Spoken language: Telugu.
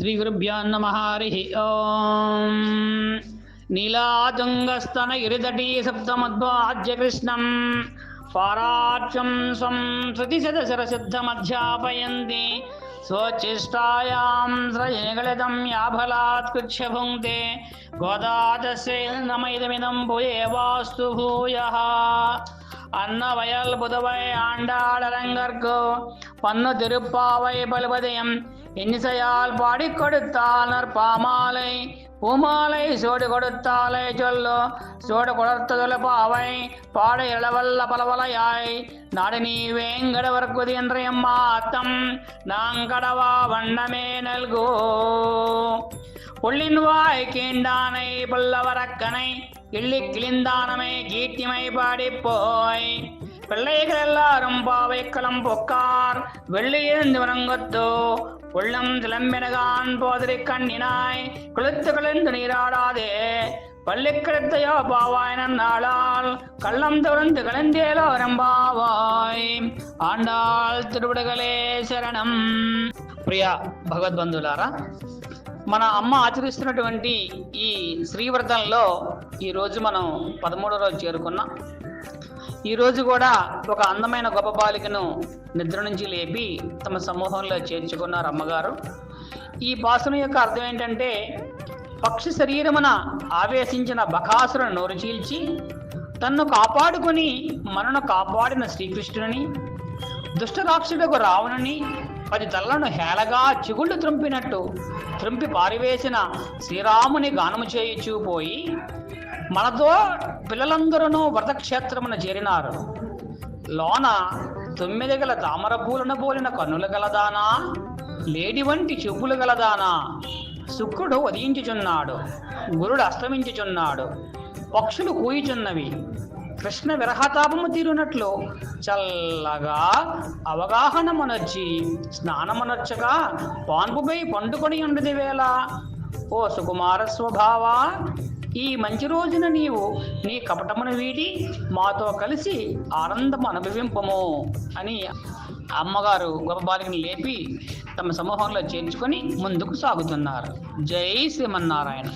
శ్రీగురుభ్యో నమ హరి ఓం. నీలాతుంగస్తన ఇరిదటీ సప్తమద్వాజ్య పారాక్షం స్వం శృతిశతశరశుద్ధమధ్యాపయంతి स्वचेष्टायां श्रयेगलितं याफलात् कृच्छ भुङ्क्ते गोदादस्य नमैदमिदं भूये वास्तु அன்ன வயல் புதுவை ஆண்டாளரங்கற்கு பன்னு திருப்பாவை பலுபதியம் இன்னிசையால் பாடி கொடுத்தால் நற்பாமாலை பூமாலை சோடு கொடுத்தாலே சொல்லு சோடு கொடுத்ததுல பாவை பாட இளவல்ல பலவலையாய் நாடு நீ வேங்கடவர்க்குதி என்ற எம்மாத்தம் நாங்கடவா வண்ணமே நல்கோ புள்ளின் வாய் கீண்டானை பல்லவரக்கனை கிள்ளி கிழிந்தானமே கீர்த்திமை பாடி போய் பிள்ளைகள் எல்லாரும் பாவைக்களம் பொக்கார் வெள்ளியிருந்து வணங்கத்தோ. உள்ளம் சிலம்பினகான் போதிரி கண்ணினாய் குளித்து கலந்து நீராடாதே. பள்ளி கிடத்தையோ பாவாய் நாளால் கள்ளம் தொடர்ந்து கலந்தேலோ ரம்பாவாய் ఆండాల్ తిరువుడగలే శరణం ప్రియ భగవద్బంధులారా మన అమ్మ ఆచరిస్తున్నటువంటి ఈ శ్రీవ్రతంలో ఈరోజు మనం పదమూడో రోజు చేరుకున్నాం ఈరోజు కూడా ఒక అందమైన గొప్ప బాలికను నిద్ర నుంచి లేపి తమ సమూహంలో చేర్చుకున్నారు అమ్మగారు ఈ పాసనం యొక్క అర్థం ఏంటంటే పక్షి శరీరమున ఆవేశించిన బకాసురను నోరు చీల్చి తన్ను కాపాడుకొని మనను కాపాడిన శ్రీకృష్ణుని దుష్టరాక్షుడకు రావణుని పది తల్లను హేళగా చిగుళ్ళు త్రుంపినట్టు త్రుంపి పారివేసిన శ్రీరాముని గానము చేయిచూపోయి మనతో పిల్లలందరూ వ్రతక్షేత్రమున చేరినారు. లోన తొమ్మిది గల తామర పూలను పోలిన కన్నులు గలదానా? లేడి వంటి చెప్పులు గలదానా? శుక్రుడు ఉదయించుచున్నాడు గురుడు అస్తమించుచున్నాడు పక్షులు కూయుచున్నవి. కృష్ణ విరహతాపము తీరునట్లు చల్లగా అవగాహనమునర్చి స్నానమునర్చగా పాన్పుపై పండుకొని ఉండది వేళ ఓ సుకుమార స్వభావ ఈ మంచి రోజున నీవు నీ కపటమును వీడి మాతో కలిసి ఆనందం అనుభవింపము అని అమ్మగారు గొప్ప బాలికను లేపి తమ సమూహంలో చేర్చుకొని ముందుకు సాగుతున్నారు. జై శ్రీమన్నారాయణ.